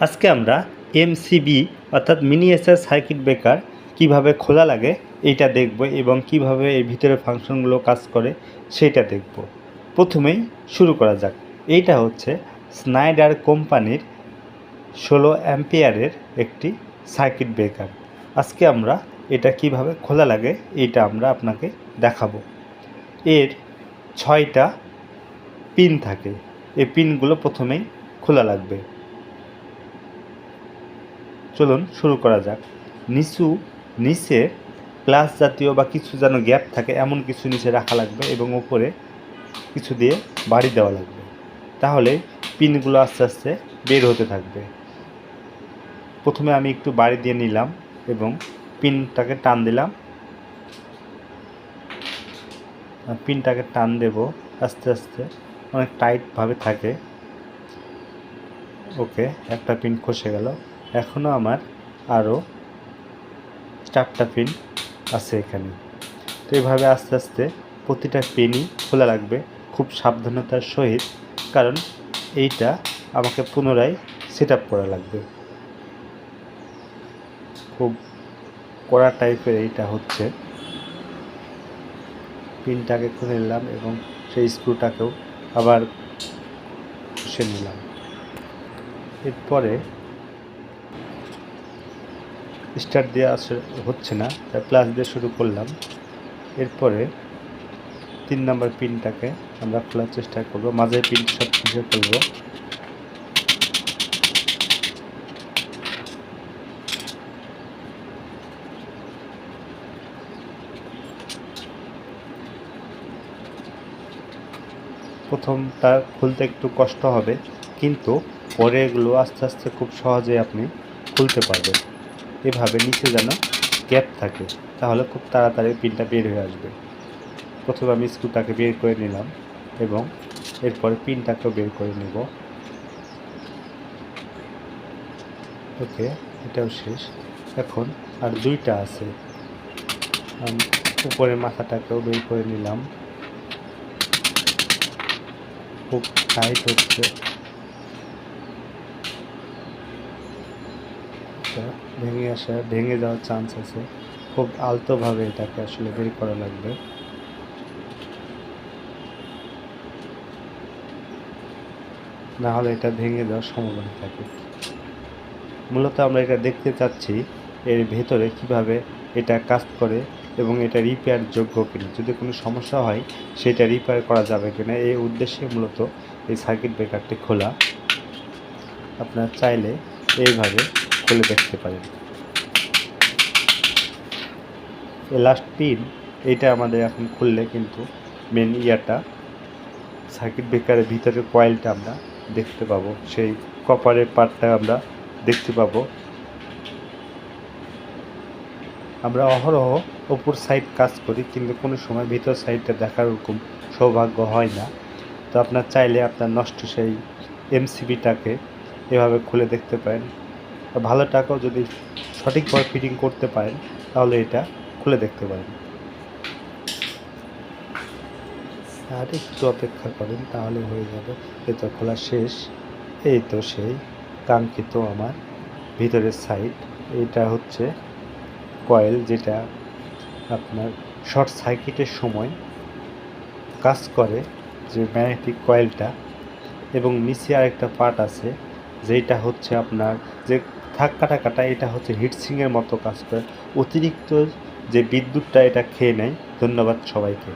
আজকে আমরা এমসিবি অর্থাৎ মিনিয়েচার সার্কিট ব্রেকার কীভাবে খোলা লাগে এইটা দেখব এবং কীভাবে এর ভিতরে ফাংশনগুলো কাজ করে সেটা দেখব। প্রথমেই শুরু করা যাক। এইটা হচ্ছে স্নাইডার কোম্পানির ষোলো অ্যাম্পিয়ারের একটি সার্কিট ব্রেকার আজকে আমরা এটা কীভাবে খোলা লাগে এইটা আমরা আপনাকে দেখাবো। এর ছয়টা পিন থাকে। এই পিনগুলো প্রথমেই খোলা লাগবে। চলুন শুরু করা যাক। নিচু, নিচে প্লাস জাতীয় বা কিছু যেন গ্যাপ থাকে, এমন কিছু নিচে রাখা লাগবে এবং উপরে কিছু দিয়ে বাড়ি দেওয়া লাগবে। তাহলে পিনগুলো আস্তে আস্তে বের হতে থাকবে। প্রথমে আমি একটু বাড়ি দিয়ে নিলাম এবং পিনটাকে টান দিলাম। পিনটাকে টান দেব, আস্তে আস্তে অনেক টাইটভাবে থাকে। ওকে, একটা পিন খসে গেল। এখনও আমার আরও চারটা পিন আছে এখানে। তো এইভাবে আস্তে আস্তে প্রতিটা পেনই খোলা লাগবে খুব সাবধানতার সহিত, কারণ এইটা আমাকে পুনরায় সেট করা লাগবে। খুব কড়া টাইপের এইটা হচ্ছে। পিনটাকে খুলে নিলাম এবং সেই স্ক্রুটাকেও আবার খুশে নিলাম। এরপরে স্টার্ট দেওয়া হচ্ছে না, তাই প্লাস দিয়ে শুরু করলাম। এরপরে তিন নম্বর পিনটাকে আমরা খোলার চেষ্টা করব মাঝে পিন সব খুঁজে ফেলব প্রথমটা খুলতে একটু কষ্ট হবে, কিন্তু পরে এগুলো আস্তে আস্তে খুব সহজে আপনি খুলতে পারবেন। এভাবে নিচে যেন গ্যাপ থাকে, তাহলে খুব তাড়াতাড়ি পিনটা বের হয়ে আসবে। প্রথমে আমি স্ক্রুটাকে বের করে নিলাম এবং এরপরে পিনটাকেও বের করে নেব। ওকে এটাও শেষ। এখন আর দুইটা আছে। উপরের মাথাটাকেও বের করে নিলাম। খুব টাইট হচ্ছে এটা ভেঙে আসা, ভেঙে যাওয়ার চান্স আছে। খুব আলতোভাবে এটাকে আসলে বের করা লাগবে। না হলে এটা ভেঙে যাওয়ার সম্ভাবনা থাকে। মূলত আমরা এটা দেখতে চাচ্ছি, এর ভেতরে কীভাবে এটা কাজ করে এবং এটা রিপেয়ার যোগ্য কিনা। যদি কোনো সমস্যা হয়, সেটা রিপেয়ার করা যাবে কিনা, এই উদ্দেশ্যে মূলত এই সার্কিট ব্রেকারটি খোলা। আপনার চাইলে এইভাবে খুলে দেখতে পারেন লাস্ট পিন এইটা আমাদের এখন খুললে কিন্তু মেন ইয়াটা। সার্কিট ব্রেকারের ভিতরে কয়েলটা আমরা দেখতে পাবো। সেই কপারের পার্টটা আমরা দেখতে পাবো। আমরা অহরহ ওপর সাইড কাজ করি, কিন্তু কোনো সময় ভিতর সাইডটা দেখার ওরকম সৌভাগ্য হয় না। তো আপনার চাইলে আপনার নষ্ট সেই এমসিবিটাকে এভাবে খুলে দেখতে পারেন। ভালো টাকাও যদি সঠিকভাবে ফিটিং করতে পারেন, তাহলে এটা খুলে দেখতে পারেন। আর একটু অপেক্ষা করেন, তাহলে হয়ে যাবে। এ তো খোলা শেষ। এই তো সেই কাঙ্ক্ষিত আমার ভিতরের সাইড এটা হচ্ছে কয়েল যেটা আপনার শর্ট সার্কিটের সময় কাজ করে যে ম্যাগনেটিক কয়েলটা এবং নিচে আরেকটা পার্ট আছে যেটা হচ্ছে আপনার যে ধাক্কা কাটা কাটা এটা হচ্ছে হিটসিংয়ের মতো কাজ করে। অতিরিক্ত যে বিদ্যুৎটা এটা খেয়ে নেয়। ধন্যবাদ সবাইকে।